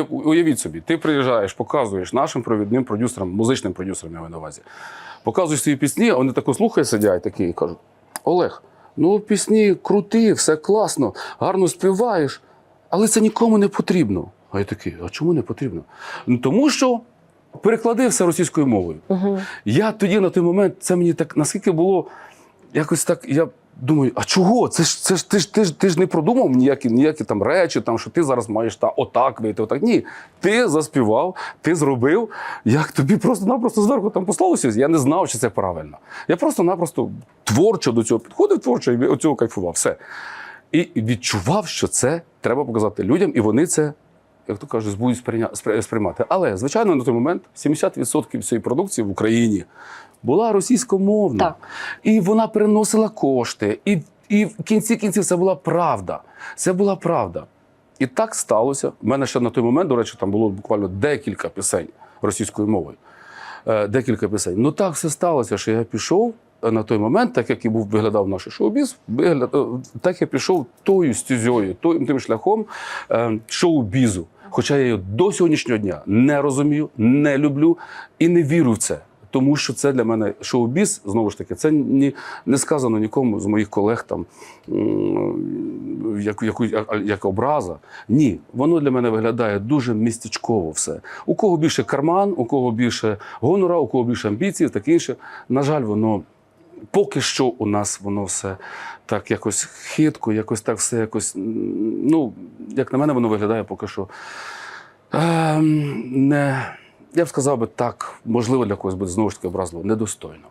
уяв- уявіть собі, ти приїжджаєш, показуєш нашим провідним продюсерам, музичним продюсерам, я маю на увазі. Показуєш свої пісні, а вони тако слухають, сидять такі і кажуть: Олег, ну пісні круті, все класно, гарно співаєш, але це нікому не потрібно. А я такий, а чому не потрібно? Ну тому що переклади все російською мовою. Я тоді на той момент, це мені так наскільки було якось так. Я думаю, а чого? Це ж це ж ти ж ти ж ти ж не продумав ніякі, ніякі там речі, там що ти зараз маєш та отак вийти, отак. Ні, ти заспівав, ти зробив. Як тобі просто-напросто зверху там послалося. Я не знав, що це правильно. Я просто-напросто творчо до цього підходив, творчо і від цього кайфував. Все. І відчував, що це треба показати людям, і вони це. Як то кажуть, будуть сприймати. Але, звичайно, на той момент 70% цієї продукції в Україні була російськомовна. Так. І вона приносила кошти. І, і в кінці кінців це була правда. Це була правда. І так сталося. У мене ще на той момент, до речі, там було буквально декілька пісень російською мовою. Е, декілька пісень. Ну так все сталося, що я пішов е, на той момент, так як і був виглядав наш шоу-біз, вигляд, е, так я пішов тою стезею, тим, тим шляхом е, шоу-бізу. Хоча я його до сьогоднішнього дня не розумію, не люблю і не вірю в це. Тому що це для мене шоу-біз, знову ж таки, це ні, не сказано нікому з моїх колег там як, як, як образа. Ні, воно для мене виглядає дуже містечково все. У кого більше карман, у кого більше гонора, у кого більше амбіцій, таке інше. На жаль, воно поки що у нас воно все так якось хитко, якось так все якось. Ну, як на мене, воно виглядає поки що. Ем, не, я б сказав би так, можливо, для когось буде знову ж таки образливо, недостойно.